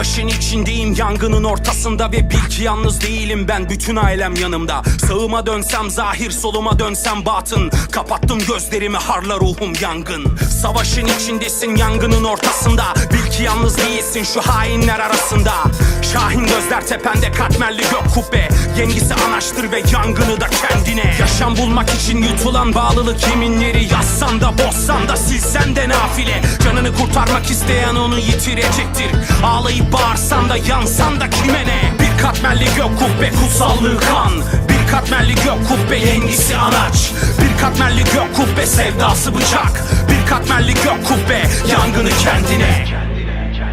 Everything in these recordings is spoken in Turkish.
savaşın içindeyim yangının ortasında Ve bil ki yalnız değilim ben. Bütün ailem yanımda. Sağıma dönsem zahir soluma dönsem batın. Kapattım gözlerimi harla ruhum yangın. Savaşın içindesin yangının ortasında. Bil ki yalnız değilsin şu hainler arasında. Şahin gözler tepende katmerli gök kubbe. Yengisi anaçtır ve yangını da kendine. Yaşam bulmak için yutulan bağlılık yeminleri Yazsan da bozsan da silsen de nafile Canını kurtarmak isteyen onu yitirecektir. Ağlayıp bağırsan da yansan da kime ne? Bir katmerli gök kubbe kutsallığı kan. Bir katmerli gök kubbe yengisi anaç. Bir katmerli gök kubbe sevdası bıçak. Bir katmerli gök kubbe yangını kendine.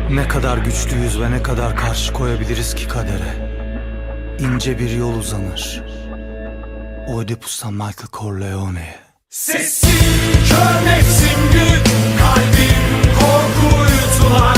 Ne kadar güçlüyüz ve ne kadar karşı koyabiliriz ki kadere? İnce bir yol uzanır. Oedipus'tan Michael Corleone'ye Sesin kör nefsim güç Kalbim korku yutulan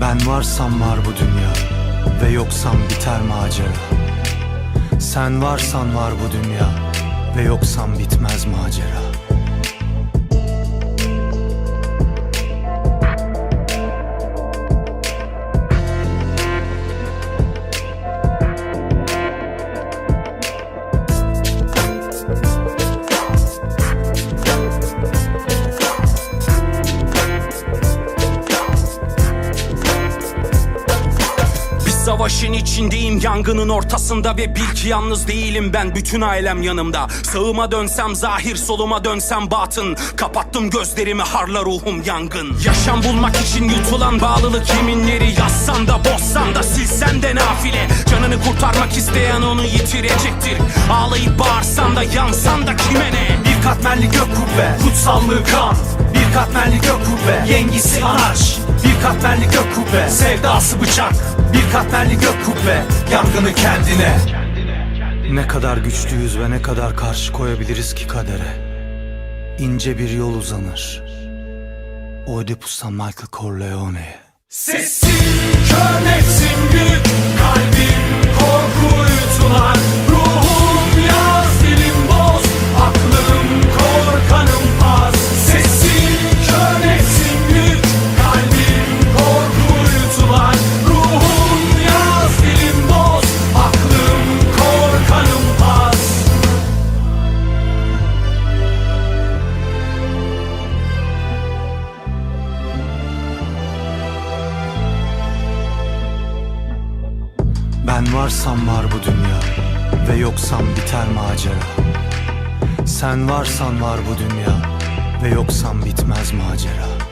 Ben varsam var bu dünya Ve yoksam biter macera. Sen varsan var bu dünya Ve yoksam bitmez macera savaşın içindeyim yangının ortasında Ve bil ki yalnız değilim ben. Bütün ailem yanımda. Sağıma dönsem zahir soluma dönsem batın. Kapattım gözlerimi harla ruhum yangın. Yaşam bulmak için yutulan bağlılık yeminleri Yazsan da bozsan da silsen de nafile. Canını kurtarmak isteyen onu yitirecektir. Ağlayıp bağırsan da yansan da kime ne? Bir katmerli gök kubbe Kutsallığı kan. Bir katmerli gök kubbe Yengisi anaç. Bir katmerli gök kubbe Sevdası bıçak Bir katmerli gök kubbe Yangını kendine. Ne kadar güçlüyüz ve ne kadar karşı koyabiliriz ki kadere? İnce bir yol uzanır. Oedipus'tan Michael Corleone'ye. Sesin kör nefsim güç Kalbim Ben varsam var bu dünya Ve yoksam biter macera. Sen varsan var bu dünya Ve yoksam bitmez macera